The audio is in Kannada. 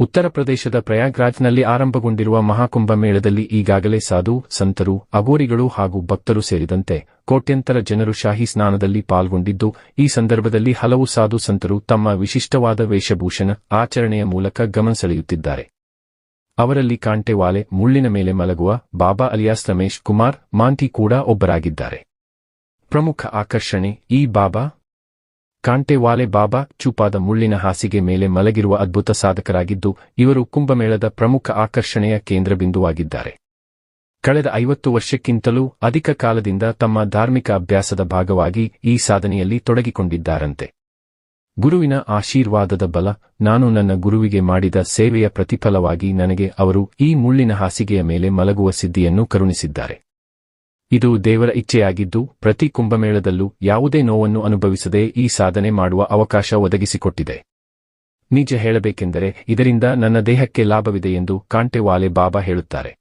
ಉತ್ತರ ಪ್ರದೇಶದ ಪ್ರಯಾಗ್ರಾಜ್ನಲ್ಲಿ ಆರಂಭಗೊಂಡಿರುವ ಮಹಾಕುಂಭ ಮೇಳದಲ್ಲಿ ಈಗಾಗಲೇ ಸಾಧು, ಸಂತರು ಅಗೋರಿಗಳು ಹಾಗೂ ಭಕ್ತರು ಸೇರಿದಂತೆ ಕೋಟ್ಯಂತರ ಜನರು ಶಾಹಿ ಸ್ನಾನದಲ್ಲಿ ಪಾಲ್ಗೊಂಡಿದ್ದು, ಈ ಸಂದರ್ಭದಲ್ಲಿ ಹಲವು ಸಾಧು ಸಂತರು ತಮ್ಮ ವಿಶಿಷ್ಟವಾದ ವೇಷಭೂಷಣ, ಆಚರಣೆಯ ಮೂಲಕ ಗಮನ ಸೆಳೆಯುತ್ತಿದ್ದಾರೆ. ಅವರಲ್ಲಿ ಕಾಂಟೆವಾಲೆ ಮುಳ್ಳಿನ ಮೇಲೆ ಮಲಗುವ ಬಾಬಾ ಅಲಿಯಾಸ್ ರಮೇಶ್ ಕುಮಾರ್, ಮಾಂಟಿ ಕೂಡ ಒಬ್ಬರಾಗಿದ್ದಾರೆ. ಪ್ರಮುಖ ಆಕರ್ಷಣೆ ಈ ಬಾಬಾ ಕಾಂಟೆವಾಲೆ ಬಾಬಾ ಚೂಪಾದ ಮುಳ್ಳಿನ ಹಾಸಿಗೆ ಮೇಲೆ ಮಲಗಿರುವ ಅದ್ಭುತ ಸಾಧಕರಾಗಿದ್ದು, ಇವರು ಕುಂಭಮೇಳದ ಪ್ರಮುಖ ಆಕರ್ಷಣೆಯ ಕೇಂದ್ರಬಿಂದುವಾಗಿದ್ದಾರೆ. ಕಳೆದ ಐವತ್ತು ವರ್ಷಕ್ಕಿಂತಲೂ ಅಧಿಕ ಕಾಲದಿಂದ ತಮ್ಮ ಧಾರ್ಮಿಕ ಅಭ್ಯಾಸದ ಭಾಗವಾಗಿ ಈ ಸಾಧನೆಯಲ್ಲಿ ತೊಡಗಿಕೊಂಡಿದ್ದಾರಂತೆ. ಗುರುವಿನ ಆಶೀರ್ವಾದದ ಬಲ, ನಾನು ನನ್ನ ಗುರುವಿಗೆ ಮಾಡಿದ ಸೇವೆಯ ಪ್ರತಿಫಲವಾಗಿ ನನಗೆ ಅವರು ಈ ಮುಳ್ಳಿನ ಹಾಸಿಗೆಯ ಮೇಲೆ ಮಲಗುವ ಸಿದ್ಧಿಯನ್ನು ಕರುಣಿಸಿದ್ದಾರೆ. ಇದು ದೇವರ ಇಚ್ಛೆಯಾಗಿದ್ದು, ಪ್ರತಿ ಕುಂಭಮೇಳದಲ್ಲೂ ಯಾವುದೇ ನೋವನ್ನು ಅನುಭವಿಸದೆ ಈ ಸಾಧನೆ ಮಾಡುವ ಅವಕಾಶ ಒದಗಿಸಿಕೊಟ್ಟಿದೆ. ನಿಜ ಹೇಳಬೇಕೆಂದರೆ, ಇದರಿಂದ ನನ್ನ ದೇಹಕ್ಕೆ ಲಾಭವಿದೆ ಎಂದು ಕಾಂಟೆವಾಲೆ ಬಾಬಾ ಹೇಳುತ್ತಾರೆ.